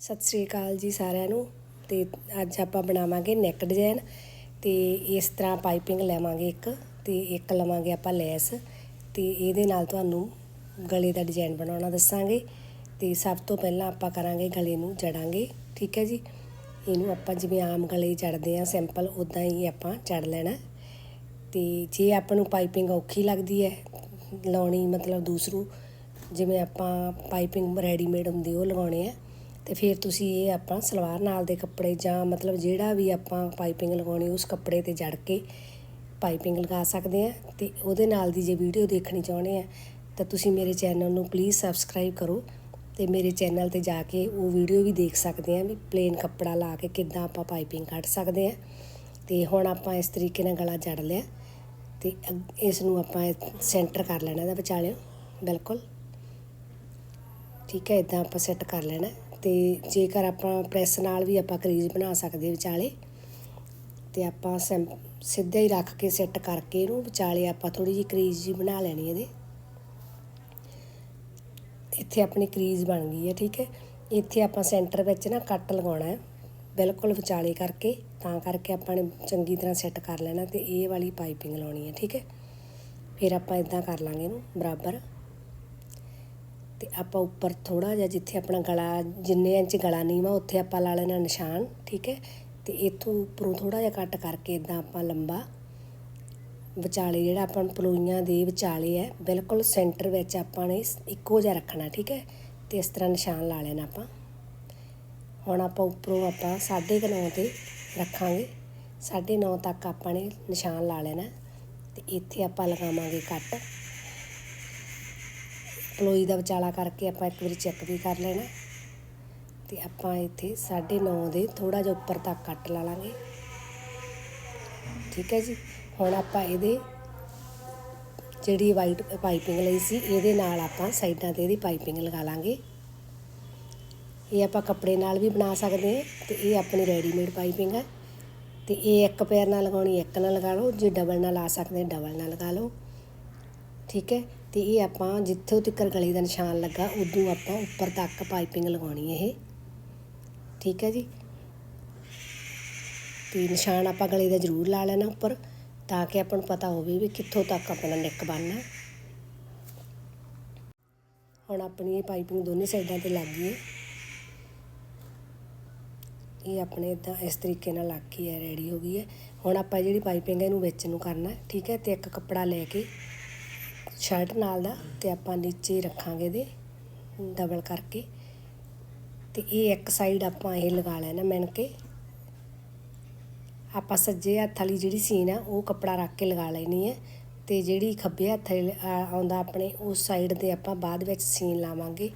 ਸਤਿ ਸ੍ਰੀ ਅਕਾਲ ਜੀ ਸਾਰਿਆਂ ਨੂੰ ਤੇ ਅੱਜ ਆਪਾਂ ਬਣਾਵਾਂਗੇ ਨੈਕ ਡਿਜ਼ਾਈਨ ਤੇ ਇਸ ਤਰ੍ਹਾਂ ਪਾਈਪਿੰਗ ਲੈਵਾਂਗੇ ਇੱਕ ਤੇ ਇੱਕ ਲਵਾਂਗੇ ਆਪਾਂ ਲੈਸ ਤੇ ਇਹਦੇ ਨਾਲ ਤੁਹਾਨੂੰ ਗਲੇ ਦਾ ਡਿਜ਼ਾਈਨ ਬਣਾਉਣਾ ਦੱਸਾਂਗੇ ਤੇ ਸਭ ਤੋਂ ਪਹਿਲਾਂ ਆਪਾਂ ਕਰਾਂਗੇ ਗਲੇ ਨੂੰ ਜੜਾਂਗੇ, ਠੀਕ ਹੈ ਜੀ? ਇਹਨੂੰ ਆਪਾਂ ਜਿਵੇਂ ਆਮ ਗਲੇ ਜੜਦੇ ਆ ਸਿੰਪਲ ਉਦਾਂ ਹੀ ਆਪਾਂ ਜੜ ਲੈਣਾ। ਤੇ ਜੇ ਆਪਾਂ ਨੂੰ ਪਾਈਪਿੰਗ ਔਖੀ ਲੱਗਦੀ ਹੈ, ਲਾਉਣੀ ਮਤਲਬ ਦੂਸਰੂ, ਜਿਵੇਂ ਆਪਾਂ ਪਾਈਪਿੰਗ ਰੈਡੀਮੇਡ ਹੁੰਦੀ ਉਹ ਲਗਾਉਣੇ ਆ ਤੇ ਫਿਰ ਤੁਸੀਂ ਇਹ ਆਪਾਂ ਸਲਵਾਰ ਨਾਲ ਦੇ ਕੱਪੜੇ ਜਾਂ ਮਤਲਬ ਜਿਹੜਾ ਵੀ ਆਪਾਂ ਪਾਈਪਿੰਗ ਲਗਾਉਣੀ, ਉਸ ਕੱਪੜੇ ਤੇ ਜੜ ਕੇ ਪਾਈਪਿੰਗ ਲਗਾ ਸਕਦੇ ਆ ਤੇ ਉਹਦੇ ਨਾਲ ਦੀ ਜੇ ਵੀਡੀਓ ਦੇਖਣੀ ਚਾਹੁੰਦੇ ਆ, ਤਾਂ ਤੁਸੀਂ ਮੇਰੇ ਚੈਨਲ ਨੂੰ ਪਲੀਜ਼ ਸਬਸਕ੍ਰਾਈਬ ਕਰੋ ਤੇ ਮੇਰੇ ਚੈਨਲ ਤੇ ਜਾ ਕੇ ਉਹ ਵੀਡੀਓ ਵੀ ਦੇਖ ਸਕਦੇ ਆ ਵੀ ਪਲੇਨ ਕੱਪੜਾ ਲਾ ਕੇ ਕਿੱਦਾਂ ਆਪਾਂ ਪਾਈਪਿੰਗ ਕੱਢ ਸਕਦੇ ਆ। ਤੇ ਹੁਣ ਆਪਾਂ ਇਸ ਤਰੀਕੇ ਨਾਲ ਗਲਾ ਜੜ ਲਿਆ ਤੇ ਅਗ- ਇਸ ਨੂੰ ਆਪਾਂ ਸੈਂਟਰ ਕਰ ਲੈਣਾ ਇਹਦਾ ਵਿਚਾਲਿਓ, ਬਿਲਕੁਲ। ਠੀਕ ਹੈ ਇਦਾਂ ਆਪਾਂ ਸੈੱਟ ਕਰ ਲੈਣਾ। ਅਤੇ ਜੇਕਰ ਆਪਾਂ ਪ੍ਰੈਸ ਨਾਲ ਵੀ ਆਪਾਂ ਕਰੀਜ਼ ਬਣਾ ਸਕਦੇ ਵਿਚਾਲੇ, ਤੇ ਆਪਾਂ ਸੈਂ- ਸਿੱਧਾ ਹੀ ਰੱਖ ਕੇ ਸੈੱਟ ਕਰਕੇ ਇਹਨੂੰ ਵਿਚਾਲੇ ਆਪਾਂ ਥੋੜ੍ਹੀ ਜਿਹੀ ਕਰੀਜ਼ ਜੀ ਬਣਾ ਲੈਣੀ ਇਹਦੇ। ਇੱਥੇ ਆਪਣੀ ਕਰੀਜ਼ ਬਣ ਗਈ ਹੈ, ਠੀਕ ਹੈ। ਇੱਥੇ ਆਪਾਂ ਸੈਂਟਰ ਵਿੱਚ ਨਾ ਕੱਟ ਲਗਾਉਣਾ ਹੈ, ਬਿਲਕੁਲ ਵਿਚਾਲੇ ਕਰਕੇ, ਤਾਂ ਕਰਕੇ ਆਪਾਂ ਨੇ ਚੰਗੀ ਤਰ੍ਹਾਂ ਸੈੱਟ ਕਰ ਲੈਣਾ ਤੇ ਇਹ ਵਾਲੀ ਪਾਈਪਿੰਗ ਲਾਉਣੀ ਹੈ, ਠੀਕ ਹੈ। ਫਿਰ ਆਪਾਂ ਇਦਾਂ ਕਰ ਲਾਂਗੇ ਇਹਨੂੰ, ਬਰਾਬਰ। ਤੇ ਆਪਾਂ ਉੱਪਰ ਥੋੜਾ ਜਿਹਾ ਜਿੱਥੇ ਆਪਣਾ ਗਲਾ, ਜਿੰਨੇ ਇੰਚ ਗਲਾ ਨੀਵਾ ਉੱਥੇ ਆਪਾਂ ਲਾ ਲੈਣਾ ਨਿਸ਼ਾਨ, ਠੀਕ ਹੈ? ਤੇ ਇੱਥੋਂ ਉੱਪਰੋਂ ਥੋੜਾ ਜਿਹਾ ਕੱਟ ਕਰਕੇ ਇਦਾਂ ਆਪਾਂ ਲੰਬਾ ਵਿਚਾਲੇ ਜਿਹੜਾ ਆਪਾਂ ਪਲੋਈਆਂ ਦੇ ਵਿਚਾਲੇ ਹੈ, ਬਿਲਕੁਲ ਸੈਂਟਰ ਵਿੱਚ ਆਪਾਂ ਨੇ ਇੱਕੋ ਜਿਹਾ ਰੱਖਣਾ, ਠੀਕ ਹੈ? ਤੇ ਇਸ ਤਰ੍ਹਾਂ ਨਿਸ਼ਾਨ ਲਾ ਲੈਣਾ ਆਪਾਂ। ਹੁਣ ਆਪਾਂ ਉੱਪਰੋਂ ਆਪਾਂ 9.5 ਤੇ ਰੱਖਾਂਗੇ। 9.5 ਤੱਕ ਆਪਾਂ ਨੇ ਨਿਸ਼ਾਨ ਲਾ ਲੈਣਾ। ਤੇ ਇੱਥੇ ਆਪਾਂ ਲਗਾਵਾਂਗੇ ਕੱਟ। ਪਲੋਈ ਦਾ ਵਿਚਾਲਾ ਕਰਕੇ ਆਪਾਂ ਇੱਕ ਵਾਰੀ ਚੈੱਕ ਵੀ ਕਰ ਲੈਣਾ। ਤੇ ਆਪਾਂ ਇੱਥੇ 9.5 ਦੇ ਥੋੜਾ ਜਿਹਾ ਉੱਪਰ ਤੱਕ ਕੱਟ ਲਾ ਲਾਂਗੇ। ਠੀਕ ਹੈ ਜੀ? ਹੁਣ ਆਪਾਂ ਇਹਦੇ ਜਿਹੜੀ ਵਾਈਟ ਪਾਈਪਿੰਗ ਲਈ ਸੀ, ਇਹਦੇ ਨਾਲ ਆਪਾਂ ਸਾਈਡਾਂ ਤੇ ਇਹਦੀ ਪਾਈਪਿੰਗ ਲਗਾ ਲਾਂਗੇ। ਇਹ ਆਪਾਂ ਕੱਪੜੇ ਨਾਲ ਵੀ ਬਣਾ ਸਕਦੇ ਹਾਂ ਤੇ ਇਹ ਆਪਣੀ ਰੈਡੀਮੇਡ ਪਾਈਪਿੰਗ ਹੈ ਤੇ ਇਹ ਇੱਕ ਪੈਰ ਨਾਲ ਲਗਾਉਣੀ, ਇੱਕ ਨਾਲ ਲਗਾ ਲਓ। ਜੇ ਡਬਲ ਨਾਲ ਆ ਸਕਦੇ ਡਬਲ ਨਾਲ ਲਗਾ ਲਓ। ਠੀਕ ਹੈ? ਤੇ ਇਹ ਆਪਾਂ ਜਿੱਥੋਂ ਤੱਕ ਗਲੇ ਦਾ ਨਿਸ਼ਾਨ ਲੱਗਾ, ਉਦੋਂ ਆਪਾਂ ਉੱਪਰ ਤੱਕ ਪਾਈਪਿੰਗ ਲਗਾਉਣੀ ਹੈ ਇਹ। ਠੀਕ ਹੈ ਜੀ? ਤੇ ਨਿਸ਼ਾਨ ਆਪਾਂ ਗਲੇ ਦਾ ਜ਼ਰੂਰ ਲਾ ਲੈਣਾ ਉੱਪਰ, ਤਾਂ ਕਿ ਆਪਾਂ ਨੂੰ ਪਤਾ ਹੋਵੇ ਵੀ ਕਿੱਥੋਂ ਤੱਕ ਆਪਣਾ ਨੈਕ ਬਣਨਾ। ਹੁਣ ਆਪਣੀ ਇਹ ਪਾਈਪਿੰਗ ਦੋਨੇ ਸਾਈਡਾਂ ਤੇ ਲੱਗ ਗਈ ਹੈ। ਇਹ ਆਪਣੇ ਇਦਾਂ ਇਸ ਤਰੀਕੇ ਨਾਲ ਲੱਗ ਗਈ ਹੈ ਰੈਡੀ ਹੋ ਗਈ ਹੈ। ਹੁਣ ਆਪਾਂ ਜਿਹੜੀ ਪਾਈਪਿੰਗ ਹੈ ਇਹਨੂੰ ਵਿੱਚ ਨੂੰ ਕਰਨਾ ਠੀਕ ਹੈ? ਤੇ ਇੱਕ ਕੱਪੜਾ ਲੈ ਕੇ ਸ਼ਰਟ ਨਾਲ ਦਾ ਤੇ ਆਪਾਂ ਨੀਚੇ ਰੱਖਾਂਗੇ ਇਹਦੇ ਡਬਲ ਕਰਕੇ। ਤੇ ਇਹ ਇੱਕ ਸਾਈਡ ਆਪਾਂ ਇਹ ਲਗਾ ਲੈਣਾ ਮਿਣ ਕੇ। ਆਪਾਂ ਸੱਜੇ ਹੱਥ ਵਾਲੀ ਜਿਹੜੀ ਸੀਨ ਆ, ਉਹ ਕੱਪੜਾ ਰੱਖ ਕੇ ਲਗਾ ਲੈਣੀ ਹੈ ਤੇ ਜਿਹੜੀ ਖੱਬੇ ਹੱਥ ਆਉਂਦਾ ਆਪਣੇ, ਉਸ ਸਾਈਡ ਤੇ ਆਪਾਂ ਬਾਅਦ ਵਿੱਚ ਸੀਨ ਲਾਵਾਂਗੇ।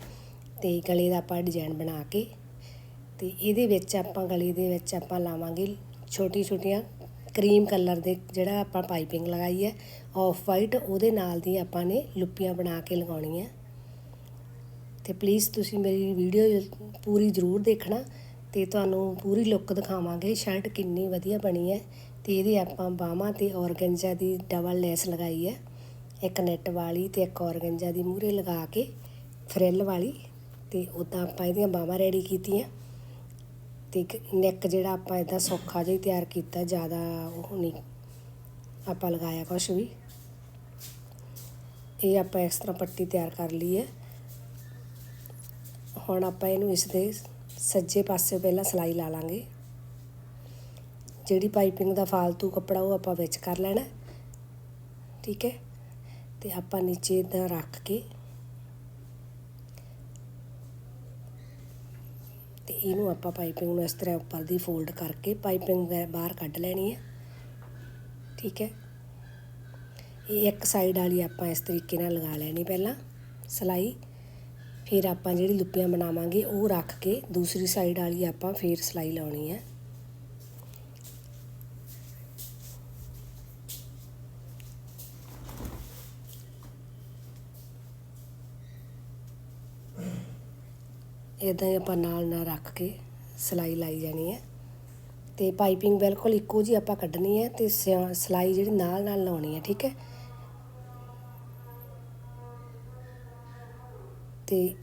ਤੇ ਗਲੇ ਦਾ ਆਪਾਂ ਡਿਜ਼ਾਈਨ ਬਣਾ ਕੇ। ਤੇ ਇਹਦੇ ਵਿੱਚ ਆਪਾਂ, ਗਲੇ ਦੇ ਵਿੱਚ ਆਪਾਂ ਲਾਵਾਂਗੇ ਛੋਟੀ ਛੋਟੀਆਂ ਕਰੀਮ ਕਲਰ ਦੇ ਜਿਹੜਾ ਆਪਾਂ ਪਾਈਪਿੰਗ ਲਗਾਈ ਹੈ ਆਫ ਵਾਈਟ ਉਹਦੇ ਨਾਲ ਦੀ ਆਪਾਂ ਨੇ ਲੁੱਪੀਆਂ ਬਣਾ ਕੇ ਲਗਾਉਣੀਆਂ। ਤੇ ਪਲੀਜ਼ ਤੁਸੀਂ ਮੇਰੀ ਵੀਡੀਓ ਪੂਰੀ ਜ਼ਰੂਰ ਦੇਖਣਾ ਤੇ ਤੁਹਾਨੂੰ ਪੂਰੀ ਲੁੱਕ ਦਿਖਾਵਾਂਗੇ ਸ਼ਰਟ ਕਿੰਨੀ ਵਧੀਆ ਬਣੀ ਹੈ ਤੇ ਇਹਦੇ ਆਪਾਂ ਬਾਹਾਂ ਤੇ ਔਰਗੰਜਾ ਦੀ ਡਬਲ ਲੈਸ ਲਗਾਈ ਹੈ। ਇੱਕ ਨੈਟ ਵਾਲੀ ਤੇ ਇੱਕ ਔਰਗੰਜਾ ਦੀ ਮੂਹਰੇ ਲਗਾ ਕੇ ਫਰਿੱਲ ਵਾਲੀ ਤੇ ਉਦਾਂ ਆਪਾਂ ਇਹਦੀਆਂ ਬਾਹਾਂ ਰੈਡੀ ਕੀਤੀਆਂ। ਅਤੇ ਇੱਕ ਨੈਕ ਜਿਹੜਾ ਆਪਾਂ ਇੱਦਾਂ ਸੌਖਾ ਜਿਹਾ ਹੀ ਤਿਆਰ ਕੀਤਾ, ਜ਼ਿਆਦਾ ਉਹ ਨਹੀਂ ਆਪਾਂ ਲਗਾਇਆ ਕੁਛ ਵੀ। ਇਹ ਆਪਾਂ ਇਸ ਤਰ੍ਹਾਂ ਪੱਟੀ ਤਿਆਰ ਕਰ ਲਈ ਹੈ। ਹੁਣ ਆਪਾਂ ਇਹਨੂੰ ਇਸ ਦੇ ਸੱਜੇ ਪਾਸੇ ਪਹਿਲਾਂ ਸਲਾਈ ਲਾ ਲਾਂਗੇ। ਜਿਹੜੀ ਪਾਈਪਿੰਗ ਦਾ ਫਾਲਤੂ ਕੱਪੜਾ ਉਹ ਆਪਾਂ ਵਿੱਚ ਕਰ ਲੈਣਾ ਠੀਕ ਹੈ? ਤੇ ਆਪਾਂ ਨੀਚੇ ਇਦਾਂ ਰੱਖ ਕੇ ਇਹਨੂੰ ਆਪਾਂ ਪਾਈਪਿੰਗ ਨੂੰ ਇਸ ਤਰ੍ਹਾਂ ਉੱਪਰ ਦੀ ਫੋਲਡ ਕਰਕੇ ਪਾਈਪਿੰਗ ਬਾਹਰ ਕੱਢ ਲੈਣੀ ਹੈ। ਠੀਕ ਹੈ? ਇਹ ਇੱਕ ਸਾਈਡ ਵਾਲੀ ਆਪਾਂ ਇਸ ਤਰੀਕੇ ਨਾਲ ਲਗਾ ਲੈਣੀ ਪਹਿਲਾਂ ਸਲਾਈ। ਫਿਰ ਆਪਾਂ ਜਿਹੜੀ ਲੁੱਪੀਆਂ ਬਣਾਵਾਂਗੇ ਉਹ ਰੱਖ ਕੇ ਦੂਸਰੀ ਸਾਈਡ ਵਾਲੀ ਆਪਾਂ ਫਿਰ ਸਲਾਈ ਲਾਉਣੀ ਹੈ। ਇਦਾਂ ਹੀ ਆਪਾਂ ਨਾਲ ਨਾਲ ਰੱਖ ਕੇ ਸਲਾਈ ਲਾਈ ਜਾਣੀ ਹੈ। ਤੇ ਪਾਈਪਿੰਗ ਬਿਲਕੁਲ ਇੱਕੋ ਜੀ ਆਪਾਂ ਕੱਢਣੀ ਹੈ ਤੇ ਸਿਆ- ਸਲਾਈ ਜਿਹੜੀ ਨਾਲ ਨਾਲ ਲਾਉਣੀ ਹੈ, ਠੀਕ ਹੈ। ਤੇ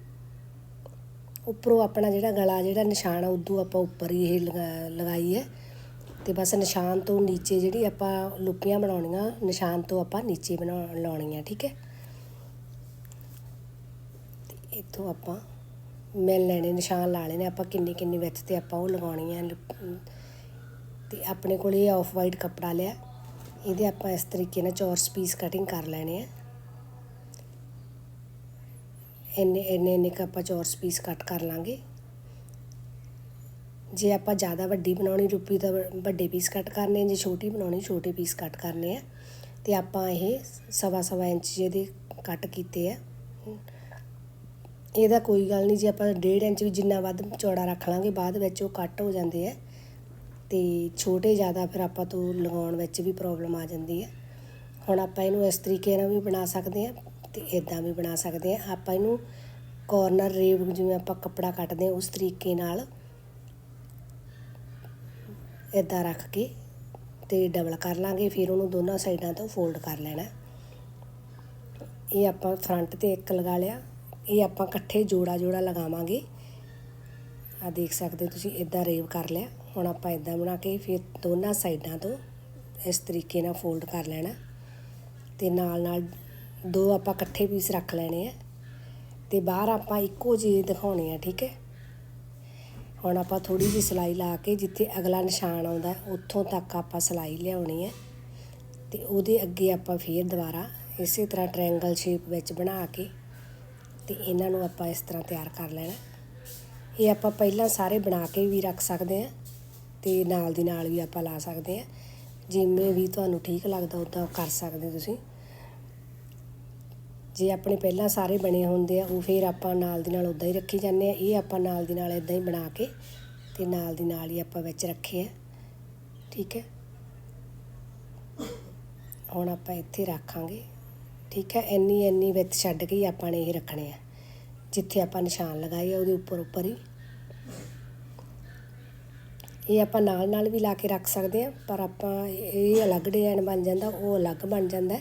ਉੱਪਰੋਂ ਆਪਣਾ ਜਿਹੜਾ ਗਲਾ, ਜਿਹੜਾ ਨਿਸ਼ਾਨ ਆ, ਉਦੋਂ ਆਪਾਂ ਉੱਪਰ ਹੀ ਇਹ ਲਗਾ- ਲਗਾਈ ਹੈ। ਤੇ ਬਸ ਨਿਸ਼ਾਨ ਤੋਂ ਨੀਚੇ ਜਿਹੜੀ ਆਪਾਂ ਲੁੱਪੀਆਂ ਬਣਾਉਣੀਆਂ, ਨਿਸ਼ਾਨ ਤੋਂ ਆਪਾਂ ਨੀਚੇ ਬਣਾ ਲਾਉਣੀਆਂ ਠੀਕ ਹੈ। ਤੇ ਇੱਥੋਂ ਆਪਾਂ ਮਿਲ ਲੈਣੇ ਨਿਸ਼ਾਨ ਲਾ ਲੈਣੇ, ਆਪਾਂ ਕਿੰਨੀ ਕਿੰਨੀ ਵਿੱਚ ਤੇ ਆਪਾਂ ਉਹ ਲਗਾਉਣੀ ਹੈ ਲੁੱਪ- ਤੇ ਆਪਣੇ ਕੋਲ ਇਹ ਆਫ ਵਾਈਟ ਕੱਪੜਾ ਲਿਆ। ਇਹਦੇ ਆਪਾਂ ਇਸ ਤਰੀਕੇ ਨਾਲ ਚੌਰਸ ਪੀਸ ਕਟਿੰਗ ਕਰ ਲੈਣੇ ਆ। ਇੰਨੇ ਇੰਨੇ ਇੰਨੇ ਕੁ ਆਪਾਂ ਚੌਰਸ ਪੀਸ ਕੱਟ ਕਰ ਲਾਂਗੇ। ਜੇ ਆਪਾਂ ਜ਼ਿਆਦਾ ਵੱਡੀ ਬਣਾਉਣੀ, ਰੁਪੀ ਤਾਂ ਵ- ਵੱਡੇ ਪੀਸ ਕੱਟ ਕਰਨੇ, ਜੇ ਛੋਟੀ ਬਣਾਉਣੀ, ਛੋਟੇ ਪੀਸ ਕੱਟ ਕਰਨੇ ਆ। ਤੇ ਆਪਾਂ ਇਹ ਸਵਾ ਸਵਾ ਇੰਚ ਜਿਹਦੇ ਕੱਟ ਕੀਤੇ ਆ। ਇਹਦਾ ਕੋਈ ਗੱਲ ਨਹੀਂ, ਜੇ ਆਪਾਂ 1.5 ਇੰਚ ਵੀ ਜਿੰਨਾ ਵੱਧ ਚੌੜਾ ਰੱਖ ਲਾਂਗੇ, ਬਾਅਦ ਵਿੱਚ ਉਹ ਕੱਟ ਹੋ ਜਾਂਦੇ ਆ ਤੇ ਛੋਟੇ ਜ਼ਿਆਦਾ ਫਿਰ ਆਪਾਂ ਤੋਂ ਲਗਾਉਣ ਵਿੱਚ ਵੀ ਪ੍ਰੋਬਲਮ ਆ ਜਾਂਦੀ ਹੈ ਹੁਣ ਆਪਾਂ ਇਹਨੂੰ ਇਸ ਤਰੀਕੇ ਨਾਲ ਵੀ ਬਣਾ ਸਕਦੇ ਆ ਤੇ ਇਦਾਂ ਵੀ ਬਣਾ ਸਕਦੇ ਆ। ਆਪਾਂ ਇਹਨੂੰ ਕੋਰਨਰ ਰੇਵ ਜਿਵੇਂ ਆਪਾਂ ਕੱਪੜਾ ਕੱਟਦੇ ਆ, ਉਸ ਤਰੀਕੇ ਨਾਲ ਇਦਾਂ ਰੱਖ ਕੇ ਤੇ ਡਬਲ ਕਰ ਲਾਂਗੇ, ਫਿਰ ਉਹਨੂੰ ਦੋਨਾਂ ਸਾਈਡਾਂ ਤੋਂ ਫੋਲਡ ਕਰ ਲੈਣਾ। ਇਹ ਆਪਾਂ ਫਰੰਟ ਤੇ ਇੱਕ ਲਗਾ ਲਿਆ। ਇਹ ਆਪਾਂ ਇਕੱਠੇ ਜੋੜਾ ਜੋੜਾ ਲਗਾਵਾਂਗੇ। ਆ ਦੇਖ ਸਕਦੇ ਤੁਸੀਂ ਇਦਾਂ ਰੇਵ ਕਰ ਲਿਆ। ਹੁਣ ਆਪਾਂ ਇਦਾਂ ਬਣਾ ਕੇ ਫਿਰ ਦੋਨਾਂ ਸਾਈਡਾਂ ਤੋਂ ਇਸ ਤਰੀਕੇ ਨਾਲ ਫੋਲਡ ਕਰ ਲੈਣਾ। ਤੇ ਨਾਲ ਨਾਲ ਦੋ ਆਪਾਂ ਇਕੱਠੇ ਪੀਸ ਰੱਖ ਲੈਣੇ ਆ। ਤੇ ਬਾਹਰ ਆਪਾਂ ਇੱਕੋ ਜਿਹੇ ਦਿਖਾਉਣੇ ਆ, ਠੀਕ ਹੈ? ਹੁਣ ਆਪਾਂ ਥੋੜੀ ਜਿਹੀ ਸਿਲਾਈ ਲਾ ਕੇ ਜਿੱਥੇ ਅਗਲਾ ਨਿਸ਼ਾਨ ਆਉਂਦਾ, ਉੱਥੋਂ ਤੱਕ ਆਪਾਂ ਸਿਲਾਈ ਲਿਆਉਣੀ ਹੈ ਤੇ ਉਹਦੇ ਅੱਗੇ ਆਪਾਂ ਫੇਰ ਦੁਬਾਰਾ ਇਸੇ ਤਰ੍ਹਾਂ ਟ੍ਰਾਇੰਗਲ ਸ਼ੇਪ ਵਿੱਚ ਬਣਾ ਕੇ ਤੇ ਇਹਨਾਂ ਨੂੰ ਆਪਾਂ ਇਸ ਤਰ੍ਹਾਂ ਤਿਆਰ ਕਰ ਲੈਣਾ। ਇਹ ਆਪਾਂ ਪਹਿਲਾਂ ਸਾਰੇ ਬਣਾ ਕੇ ਵੀ ਰੱਖ ਸਕਦੇ ਹਾਂ ਤੇ ਨਾਲ ਦੀ ਨਾਲ ਵੀ ਆਪਾਂ ਲਾ ਸਕਦੇ ਹਾਂ। ਜਿਵੇਂ ਵੀ ਤੁਹਾਨੂੰ ਠੀਕ ਲੱਗਦਾ ਉਦਾਂ ਕਰ ਸਕਦੇ ਤੁਸੀਂ। ਜੇ ਆਪਣੇ ਪਹਿਲਾਂ ਸਾਰੇ ਬਣੇ ਹੁੰਦੇ ਆ, ਉਹ ਫਿਰ ਆਪਾਂ ਨਾਲ ਦੀ ਨਾਲ ਉਦਾਂ ਹੀ ਰੱਖੀ ਜਾਂਦੇ ਆ ਇਹ ਆਪਾਂ ਨਾਲ ਦੀ ਨਾਲ ਇਦਾਂ ਹੀ ਬਣਾ ਕੇ ਤੇ ਨਾਲ ਦੀ ਨਾਲ ਹੀ ਆਪਾਂ ਵਿੱਚ ਰੱਖੇ ਆ। ਠੀਕ ਹੈ। ਹੁਣ ਆਪਾਂ ਇੱਥੇ ਰੱਖਾਂਗੇ। ਠੀਕ ਹੈ, ਇੰਨੀ ਇੰਨੀ ਵਿੱਚ ਛੱਡ ਕੇ ਹੀ ਆਪਾਂ ਨੇ ਇਹ ਰੱਖਣੇ ਆ। ਜਿੱਥੇ ਆਪਾਂ ਨਿਸ਼ਾਨ ਲਗਾਏ ਆ, ਉਹਦੇ ਉੱਪਰ ਉੱਪਰ ਹੀ। ਇਹ ਆਪਾਂ ਨਾਲ ਨਾਲ ਵੀ ਲਾ ਕੇ ਰੱਖ ਸਕਦੇ ਆ, ਪਰ ਆਪਾਂ ਇਹ ਅਲੱਗ ਡਿਜ਼ਾਈਨ ਬਣ ਜਾਂਦਾ, ਉਹ ਅਲੱਗ ਬਣ ਜਾਂਦਾ।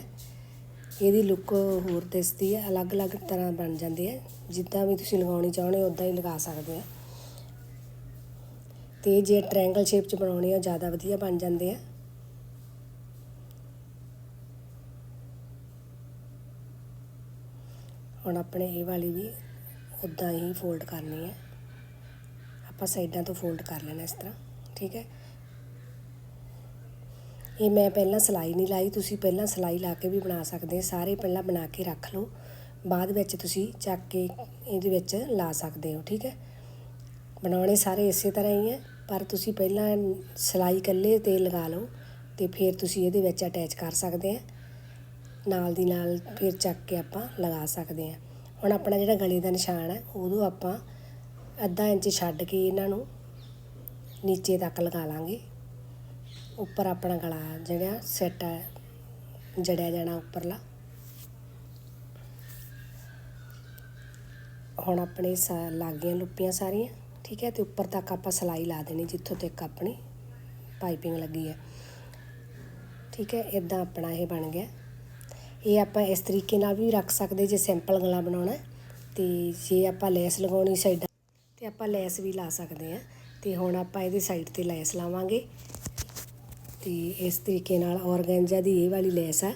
ਇਹਦੀ ਲੁੱਕ ਹੋਰ ਦਿਸਦੀ ਹੈ ਅਲੱਗ-ਅਲੱਗ ਤਰ੍ਹਾਂ ਬਣ ਜਾਂਦੀ ਹੈ ਜਿੱਦਾਂ ਵੀ ਤੁਸੀਂ ਲਗਾਉਣੀ ਚਾਹੁੰਦੇ ਹੋ ਉਦਾਂ ਹੀ ਲਗਾ ਸਕਦੇ ਆ। ਤੇ ਜੇ ਟ੍ਰਾਇੰਗਲ ਸ਼ੇਪ ਚ ਬਣਾਉਣੀ ਆ ਜ਼ਿਆਦਾ ਵਧੀਆ ਬਣ ਜਾਂਦੇ ਆ। ਹੁਣ ਆਪਣੇ ਇਹ ਵਾਲੀ ਵੀ ਉਦਾਂ ਹੀ ਫੋਲਡ ਕਰਨੀ ਹੈ। ਆਪਾਂ ਸਾਈਡਾਂ ਤੋਂ ਫੋਲਡ ਕਰ ਲੈਣਾ ਇਸ ਤਰ੍ਹਾਂ, ਠੀਕ ਹੈ। ਇਹ ਮੈਂ ਪਹਿਲਾਂ ਸਿਲਾਈ ਨਹੀਂ ਲਾਈ, ਤੁਸੀਂ ਪਹਿਲਾਂ ਸਿਲਾਈ ਲਾ ਕੇ ਵੀ ਬਣਾ ਸਕਦੇ ਸਾਰੇ ਪਹਿਲਾਂ ਬਣਾ ਕੇ ਰੱਖ ਲਓ। ਬਾਅਦ ਵਿੱਚ ਤੁਸੀਂ ਚੱਕ ਕੇ ਇਹਦੇ ਵਿੱਚ ਲਾ ਸਕਦੇ ਹੋ, ਠੀਕ ਹੈ। ਬਣਾਉਣੇ ਸਾਰੇ ਇਸੇ ਤਰ੍ਹਾਂ ਹੀ ਹੈ, ਪਰ ਤੁਸੀਂ ਪਹਿਲਾਂ ਸਿਲਾਈ ਇਕੱਲੇ ਤੇ ਲਗਾ ਲਓ ਤੇ ਫਿਰ ਤੁਸੀਂ ਇਹਦੇ ਵਿੱਚ ਅਟੈਚ ਕਰ ਸਕਦੇ ਆ ਨਾਲ ਦੀ ਨਾਲ ਫਿਰ ਚੱਕ ਕੇ ਆਪਾਂ ਲਗਾ ਸਕਦੇ ਹਾਂ। ਹੁਣ ਆਪਣਾ ਜਿਹੜਾ ਗਲੇ ਦਾ ਨਿਸ਼ਾਨ ਹੈ ਉਦੋਂ ਆਪਾਂ ਅੱਧਾ ਇੰਚ ਛੱਡ ਕੇ ਇਹਨਾਂ ਨੂੰ ਨੀਚੇ ਤੱਕ ਲਗਾ ਲਾਂਗੇ। ਉੱਪਰ ਆਪਣਾ ਗਲਾ ਜਿਹੜਾ ਸੈੱਟ ਹੈ, ਜੜਿਆ ਜਾਣਾ ਉੱਪਰਲਾ। ਹੁਣ ਆਪਣੇ ਸਾ ਲੱਗ ਗਈਆਂ ਲੁੱਪੀਆਂ ਸਾਰੀਆਂ, ਠੀਕ ਹੈ, ਤੇ ਉੱਪਰ ਤੱਕ ਆਪਾਂ ਸਿਲਾਈ ਲਾ ਦੇਣੀ, ਜਿੱਥੋਂ ਤੱਕ ਆਪਣੀ ਪਾਈਪਿੰਗ ਲੱਗੀ ਹੈ। ਠੀਕ ਹੈ ਇਦਾਂ ਆਪਣਾ ਇਹ ਬਣ ਗਿਆ। ਇਹ ਆਪਾਂ ਇਸ ਤਰੀਕੇ ਨਾਲ ਵੀ ਰੱਖ ਸਕਦੇ ਜੇ ਸਿੰਪਲ ਗਲਾ ਬਣਾਉਣਾ ਹੈ। ਤੇ ਜੇ ਆਪਾਂ ਲੈਸ ਲਗਾਉਣੀ ਸਾਈਡਾਂ ਤੇ ਆਪਾਂ ਲੈਸ ਵੀ ਲਾ ਸਕਦੇ ਹਾਂ। ਤੇ ਹੁਣ ਆਪਾਂ ਇਹਦੇ ਸਾਈਡ ਤੇ ਲੈਸ ਲਾਵਾਂਗੇ। ਤੇ ਇਸ ਤਰੀਕੇ ਨਾਲ ਔਰਗੈਂਜਾ ਦੀ ਇਹ ਵਾਲੀ ਲੈਸ ਆ।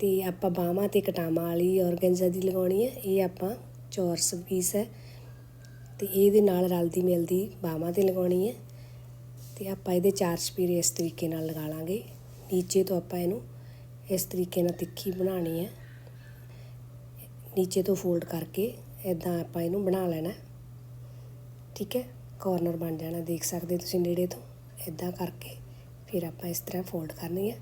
ਤੇ ਆਪਾਂ ਬਾਹਾਂ ਤੇ ਕਟਾਵਾਂ ਵਾਲੀ ਔਰਗੈਂਜਾ ਦੀ ਲਗਾਉਣੀ ਹੈ। ਇਹ ਆਪਾਂ ਚੌਰਸ ਪੀਸ ਹੈ। ਤੇ ਇਹਦੇ ਨਾਲ ਰਲਦੀ ਮਿਲਦੀ ਬਾਹਾਂ ਤੇ ਲਗਾਉਣੀ ਹੈ। ਤੇ ਆਪਾਂ ਇਹਦੇ ਚਾਰ ਸਪੀਰੇ ਇਸ ਤਰੀਕੇ ਨਾਲ ਲਗਾ ਲਾਂਗੇ। ਨੀਚੇ ਤੋਂ ਆਪਾਂ ਇਹਨੂੰ ਇਸ ਤਰੀਕੇ ਨਾਲ ਤਿੱਖੀ ਬਣਾਉਣੀ ਹੈ। ਨੀਚੇ ਤੋਂ ਫੋਲਡ ਕਰਕੇ ਇਦਾਂ ਆਪਾਂ ਇਹਨੂੰ ਬਣਾ ਲੈਣਾ। ਠੀਕ ਹੈ? ਕਾਰਨਰ ਬਣ ਜਾਣਾ, ਦੇਖ ਸਕਦੇ ਤੁਸੀਂ ਨੇੜੇ ਤੋਂ। ਇਦਾਂ ਕਰਕੇ ਫਿਰ ਆਪਾਂ ਇਸ ਤਰ੍ਹਾਂ ਫੋਲਡ ਕਰਨੀ ਹੈ।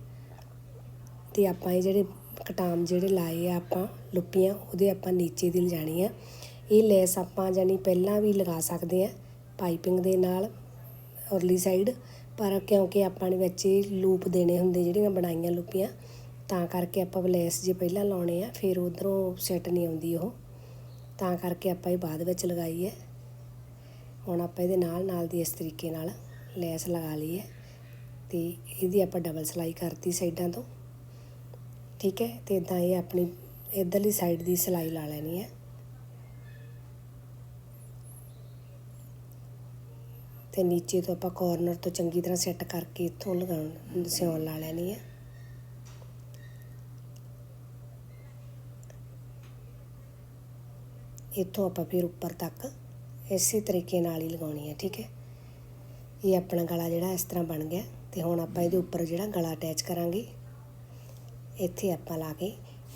ਤੇ ਆਪਾਂ ਇਹ ਜਿਹੜੇ ਕਟਾਮ ਜਿਹੜੇ ਲਾਏ ਆ ਆਪਾਂ ਲੁੱਪੀਆਂ, ਉਹਦੇ ਆਪਾਂ ਨੀਚੇ ਦੀ ਲਿਜਾਣੀ ਆ ਇਹ ਲੈਸ ਆਪਾਂ ਜਾਨੀ ਪਹਿਲਾਂ ਵੀ ਲਗਾ ਸਕਦੇ ਆ ਪਾਈਪਿੰਗ ਦੇ ਨਾਲ ਔਰਲੀ ਸਾਈਡ ਪਰ ਕਿਉਂਕਿ ਆਪਾਂ ਨੇ ਵਿੱਚ ਲੂਪ ਦੇਣੇ ਹੁੰਦੇ ਜਿਹੜੀਆਂ ਬਣਾਈਆਂ ਲੁੱਪੀਆਂ ਤਾਂ ਕਰਕੇ ਆਪਾਂ ਲੈਸ ਜੇ ਪਹਿਲਾਂ ਲਾਉਣੇ ਆ, ਫਿਰ ਉਧਰੋਂ ਸੈੱਟ ਨਹੀਂ ਆਉਂਦੀ ਉਹ। ਤਾਂ ਕਰਕੇ ਆਪਾਂ ਇਹ ਬਾਅਦ ਵਿੱਚ ਲਗਾਈ ਹੈ ਹੁਣ ਆਪਾਂ ਇਹਦੇ ਨਾਲ ਨਾਲ ਦੀ ਇਸ ਤਰੀਕੇ ਨਾਲ ਲੈਸ ਲਗਾ ਲਈ ਹੈ ਤੇ ਇਹਦੀ ਆਪਾਂ ਡਬਲ ਸਿਲਾਈ ਕਰਤੀ ਸਾਈਡਾਂ ਤੋਂ। ਠੀਕ ਹੈ? ਤੇ ਇਦਾਂ ਇਹ ਆਪਣੀ ਇਧਰਲੀ ਸਾਈਡ ਦੀ ਸਿਲਾਈ ਲਾ ਲੈਣੀ ਹੈ। ਤੇ ਨੀਚੇ ਤੋਂ ਆਪਾਂ ਕਾਰਨਰ ਤੋਂ ਚੰਗੀ ਤਰ੍ਹਾਂ ਸੈੱਟ ਕਰਕੇ ਇੱਥੋਂ ਲਗਾਉਣ, ਸਿਉਣ ਲਾ ਲੈਣੀ ਹੈ। ਇੱਥੋਂ ਆਪਾਂ ਫਿਰ ਉੱਪਰ ਤੱਕ ਇਸੇ ਤਰੀਕੇ ਨਾਲ ਹੀ ਲਗਾਉਣੀ ਹੈ, ਠੀਕ ਹੈ? ਇਹ ਆਪਣਾ ਗਲਾ ਜਿਹੜਾ ਇਸ ਤਰ੍ਹਾਂ ਬਣ ਗਿਆ ਤੇ ਹੁਣ ਆਪਾਂ ਇਹਦੇ ਉੱਪਰ ਜਿਹੜਾ ਗਲਾ ਅਟੈਚ ਕਰਾਂਗੇ, ਇੱਥੇ ਆਪਾਂ ਲਾ ਕੇ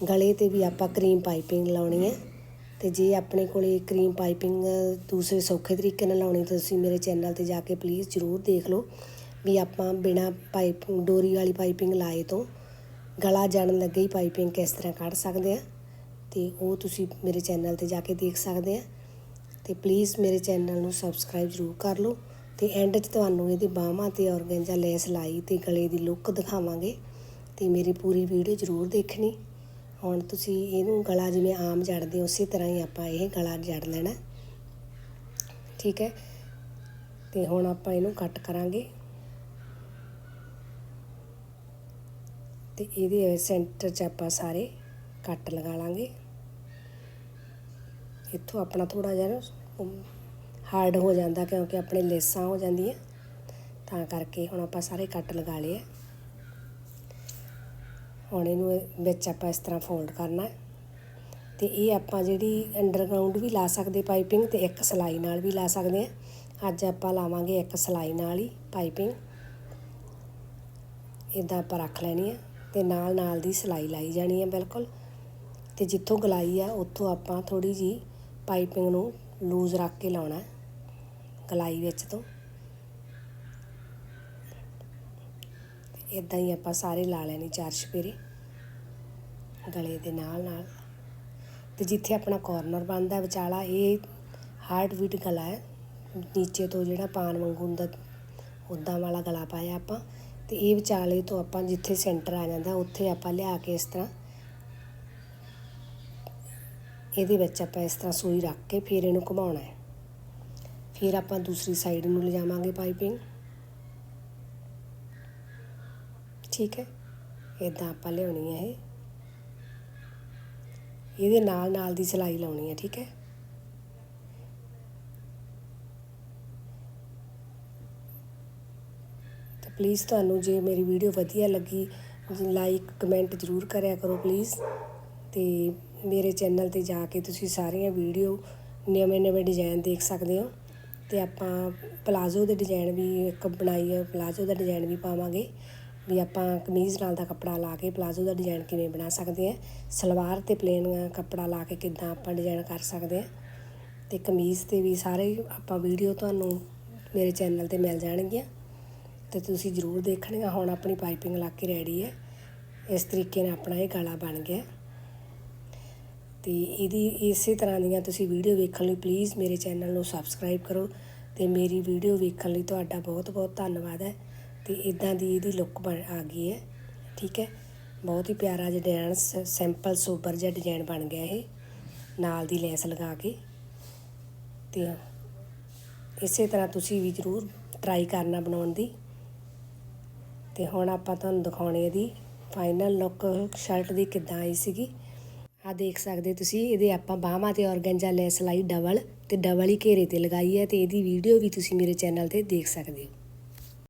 ਗਲੇ ਤੇ ਵੀ ਆਪਾਂ ਕਰੀਮ ਪਾਈਪਿੰਗ ਲਾਉਣੀ ਹੈ ਤੇ ਜੇ ਆਪਣੇ ਕੋਲੇ ਕਰੀਮ ਪਾਈਪਿੰਗ ਦੂਸਰੇ ਸੌਖੇ ਤਰੀਕੇ ਨਾਲ ਲਾਉਣੀ ਤਾਂ ਤੁਸੀਂ ਮੇਰੇ ਚੈਨਲ ਤੇ ਜਾ ਕੇ ਪਲੀਜ਼ ਜ਼ਰੂਰ ਦੇਖ ਲਓ ਵੀ ਆਪਾਂ ਬਿਨਾ ਪਾਈਪ ਡੋਰੀ ਵਾਲੀ ਪਾਈਪਿੰਗ ਲਾਏ ਤੋਂ ਗਲਾ ਜਾਣ ਲੱਗੇ ਹੀ ਪਾਈਪਿੰਗ ਕਿਸ ਤਰ੍ਹਾਂ ਕੱਢ ਸਕਦੇ ਆ ਤੇ ਉਹ ਤੁਸੀਂ ਮੇਰੇ ਚੈਨਲ ਤੇ ਜਾ ਕੇ ਦੇਖ ਸਕਦੇ ਆ। ਤੇ ਪਲੀਜ਼ ਮੇਰੇ ਚੈਨਲ ਨੂੰ ਸਬਸਕ੍ਰਾਈਬ ਜ਼ਰੂਰ ਕਰ ਲਓ ਤੇ ਐਂਡ 'ਚ ਤੁਹਾਨੂੰ ਇਹਦੀ ਬਾਹਾਂ ਤੇ ਔਰਗੈਂਜਾ ਲੈਸ ਲਾਈ ਤੇ ਗਲੇ ਦੀ ਲੁੱਕ ਦਿਖਾਵਾਂਗੇ ਤੇ ਮੇਰੀ ਪੂਰੀ ਵੀਡੀਓ ਜ਼ਰੂਰ ਦੇਖਣੀ। ਹੁਣ ਤੁਸੀਂ ਇਹਨੂੰ ਗਲਾ ਜਿਵੇਂ ਆਮ ਜੜਦੇ ਹੋ, ਉਸੇ ਤਰ੍ਹਾਂ ਹੀ ਆਪਾਂ ਇਹ ਗਲਾ ਜੜ ਲੈਣਾ। ਠੀਕ ਹੈ? ਤੇ ਹੁਣ ਆਪਾਂ ਇਹਨੂੰ ਕੱਟ ਕਰਾਂਗੇ। ਤੇ ਇਹਦੇ ਸੈਂਟਰ 'ਚ ਆਪਾਂ ਸਾਰੇ ਕੱਟ ਲਗਾ ਲਾਂਗੇ। ਇੱਥੋਂ ਆਪਣਾ ਥੋੜਾ ਜਿਹਾ ਹਾਰਡ ਹੋ ਜਾਂਦਾ ਕਿਉਂਕਿ ਆਪਣੇ ਲੇਸਾਂ ਹੋ ਜਾਂਦੀਆਂ। ਤਾਂ ਕਰਕੇ ਹੁਣ ਆਪਾਂ ਸਾਰੇ ਕੱਟ ਲਗਾ ਲਏ ਹੁਣ ਇਹਨੂੰ ਵਿੱਚ ਆਪਾਂ ਇਸ ਤਰ੍ਹਾਂ ਫੋਲਡ ਕਰਨਾ ਹੈ। ਤੇ ਇਹ ਆਪਾਂ ਜਿਹੜੀ ਅੰਡਰਗਰਾਉਂਡ ਵੀ ਲਾ ਸਕਦੇ ਪਾਈਪਿੰਗ ਤੇ ਇੱਕ ਸਲਾਈ ਨਾਲ ਵੀ ਲਾ ਸਕਦੇ ਆ ਅੱਜ ਆਪਾਂ ਲਾਵਾਂਗੇ ਇੱਕ ਸਲਾਈ ਨਾਲ ਹੀ ਪਾਈਪਿੰਗ ਇਦਾਂ ਆਪਾਂ ਰੱਖ ਲੈਣੀ ਆ ਤੇ ਨਾਲ ਨਾਲ ਦੀ ਸਲਾਈ ਲਾਈ ਜਾਣੀ ਹੈ ਬਿਲਕੁਲ। ਤੇ ਜਿੱਥੋਂ ਗਲਾਈ ਆ, ਉੱਥੋਂ ਆਪਾਂ ਥੋੜੀ ਜੀ ਪਾਈਪਿੰਗ ਨੂੰ ਲੂਜ਼ ਰੱਖ ਕੇ ਲਾਉਣਾ ਗਲਾਈ ਵਿੱਚ ਤੋਂ। ਇਦਾਂ ਹੀ ਆਪਾਂ ਸਾਰੇ ਲਾ ਲੈਣੇ ਚਾਰ ਛਪੇਰੇ, ਗਲੇ ਦੇ ਨਾਲ ਨਾਲ। ਤੇ ਜਿੱਥੇ ਆਪਣਾ ਕਾਰਨਰ ਬਣਦਾ ਵਿਚਾਲਾ, ਇਹ ਹਾਰਟ ਬੀਟ ਗਲਾ ਹੈ। ਨੀਚੇ ਤੋਂ ਜਿਹੜਾ ਪਾਨ ਵਾਂਗੂ ਹੁੰਦਾ ਉਦਾਂ ਵਾਲਾ ਗਲਾ ਪਾਇਆ ਆਪਾਂ। ਤੇ ਇਹ ਵਿਚਾਲੇ ਤੋਂ ਆਪਾਂ ਜਿੱਥੇ ਸੈਂਟਰ ਆ ਜਾਂਦਾ, ਉੱਥੇ ਆਪਾਂ ਲਿਆ ਕੇ ਇਸ ਤਰ੍ਹਾਂ ਇਹਦੇ ਵਿੱਚ ਆਪਾਂ ਇਸ ਤਰ੍ਹਾਂ ਸੂਈ ਰੱਖ ਕੇ ਫਿਰ ਇਹਨੂੰ ਘੁਮਾਉਣਾ ਹੈ। ਫਿਰ ਆਪਾਂ ਦੂਸਰੀ ਸਾਈਡ ਨੂੰ ਲਿਜਾਵਾਂਗੇ ਪਾਈਪਿੰਗ ਠੀਕ ਹੈ? ਇਦਾਂ ਆਪਾਂ ਲਿਆਉਣੀ ਹੈ ਇਹ। ਇਹਦੇ ਨਾਲ ਨਾਲ ਦੀ ਸਿਲਾਈ ਲਾਉਣੀ ਹੈ, ਠੀਕ ਹੈ? ਤੇ ਪਲੀਜ਼ ਤੁਹਾਨੂੰ ਜੇ ਮੇਰੀ ਵੀਡੀਓ ਵਧੀਆ ਲੱਗੀ ਲਾਈਕ ਕਮੈਂਟ ਜ਼ਰੂਰ ਕਰਿਆ ਕਰੋ ਪਲੀਜ਼ ਤੇ ਮੇਰੇ ਚੈਨਲ ਤੇ ਜਾ ਕੇ ਤੁਸੀਂ ਸਾਰੀਆਂ ਵੀਡੀਓ ਨਵੇਂ ਨਵੇਂ ਡਿਜ਼ਾਈਨ ਦੇਖ ਸਕਦੇ ਹੋ ਤੇ ਆਪਾਂ ਪਲਾਜ਼ੋ ਦੇ ਡਿਜ਼ਾਈਨ ਵੀ ਇੱਕ ਬਣਾਈ ਹੈ ਪਲਾਜ਼ੋ ਦਾ ਡਿਜ਼ਾਈਨ ਵੀ ਪਾਵਾਂਗੇ। ਵੀ ਆਪਾਂ ਕਮੀਜ਼ ਨਾਲ ਦਾ ਕੱਪੜਾ ਲਾ ਕੇ ਪਲਾਜ਼ੋ ਦਾ ਡਿਜ਼ਾਈਨ ਕਿਵੇਂ ਬਣਾ ਸਕਦੇ ਆ, ਸਲਵਾਰ ਤੇ ਪਲੇਨ ਕੱਪੜਾ ਲਾ ਕੇ ਕਿੱਦਾਂ ਆਪਾਂ ਡਿਜ਼ਾਈਨ ਕਰ ਸਕਦੇ ਆ। ਤੇ ਕਮੀਜ਼ ਤੇ ਵੀ ਸਾਰੇ ਆਪਾਂ ਵੀਡੀਓ ਤੁਹਾਨੂੰ ਮੇਰੇ ਚੈਨਲ ਤੇ ਮਿਲ ਜਾਣਗੀਆਂ। ਤੇ ਤੁਸੀਂ ਜ਼ਰੂਰ ਦੇਖਣੀਆਂ, ਹੁਣ ਆਪਣੀ ਪਾਈਪਿੰਗ ਲਾ ਕੇ ਰੈਡੀ ਹੈ ਇਸ ਤਰੀਕੇ ਨਾਲ ਆਪਣਾ ਇਹ ਗਲਾ ਬਣ ਗਿਆ। ਤੇ ਇਹਦੀ, ਇਸੇ ਤਰ੍ਹਾਂ ਦੀਆਂ ਤੁਸੀਂ ਵੀਡੀਓ ਵੇਖਣ ਲਈ ਪਲੀਜ਼ ਮੇਰੇ ਚੈਨਲ ਨੂੰ ਸਬਸਕ੍ਰਾਈਬ ਕਰੋ ਤੇ ਮੇਰੀ ਵੀਡੀਓ ਵੇਖਣ ਲਈ ਤੁਹਾਡਾ ਬਹੁਤ ਬਹੁਤ ਧੰਨਵਾਦ ਹੈ ਤੇ ਇਦਾਂ ਦੀ ਇਹਦੀ ਲੁੱਕ ਬਣ, ਆ ਗਈ ਹੈ, ਠੀਕ ਹੈ? ਬਹੁਤ ਹੀ ਪਿਆਰਾ ਜਿਹਾ ਡਿਜ਼ਾਈਨ ਸਿੰਪਲ ਸੋਬਰ ਜਿਹਾ ਡਿਜ਼ਾਈਨ ਬਣ ਗਿਆ ਇਹ, ਨਾਲ ਦੀ ਲੈਸ ਲਗਾ ਕੇ ਤੇ ਇਸੇ ਤਰ੍ਹਾਂ ਤੁਸੀਂ ਵੀ ਜ਼ਰੂਰ ਟਰਾਈ ਕਰਨਾ ਬਣਾਉਣ ਦੀ। ਤੇ ਹੁਣ ਆਪਾਂ ਤੁਹਾਨੂੰ ਦਿਖਾਉਣੀ ਇਹਦੀ ਫਾਈਨਲ ਲੁੱਕ ਸ਼ਰਟ ਦੀ ਕਿੱਦਾਂ ਆਈ ਸੀਗੀ। ਆ ਦੇਖ ਸਕਦੇ ਤੁਸੀਂ, ਇਹਦੇ ਆਪਾਂ ਬਾਹਾਂ ਤੇ ਔਰਗੈਂਜਾ ਲੈਸ ਲਾਈ, ਡਬਲ ਤੇ ਡਬਲ ਹੀ ਘੇਰੇ ਤੇ ਲਗਾਈ ਹੈ ਤੇ ਇਹਦੀ ਵੀਡੀਓ ਵੀ ਤੁਸੀਂ ਮੇਰੇ ਚੈਨਲ ਤੇ ਦੇਖ ਸਕਦੇ ਹੋ।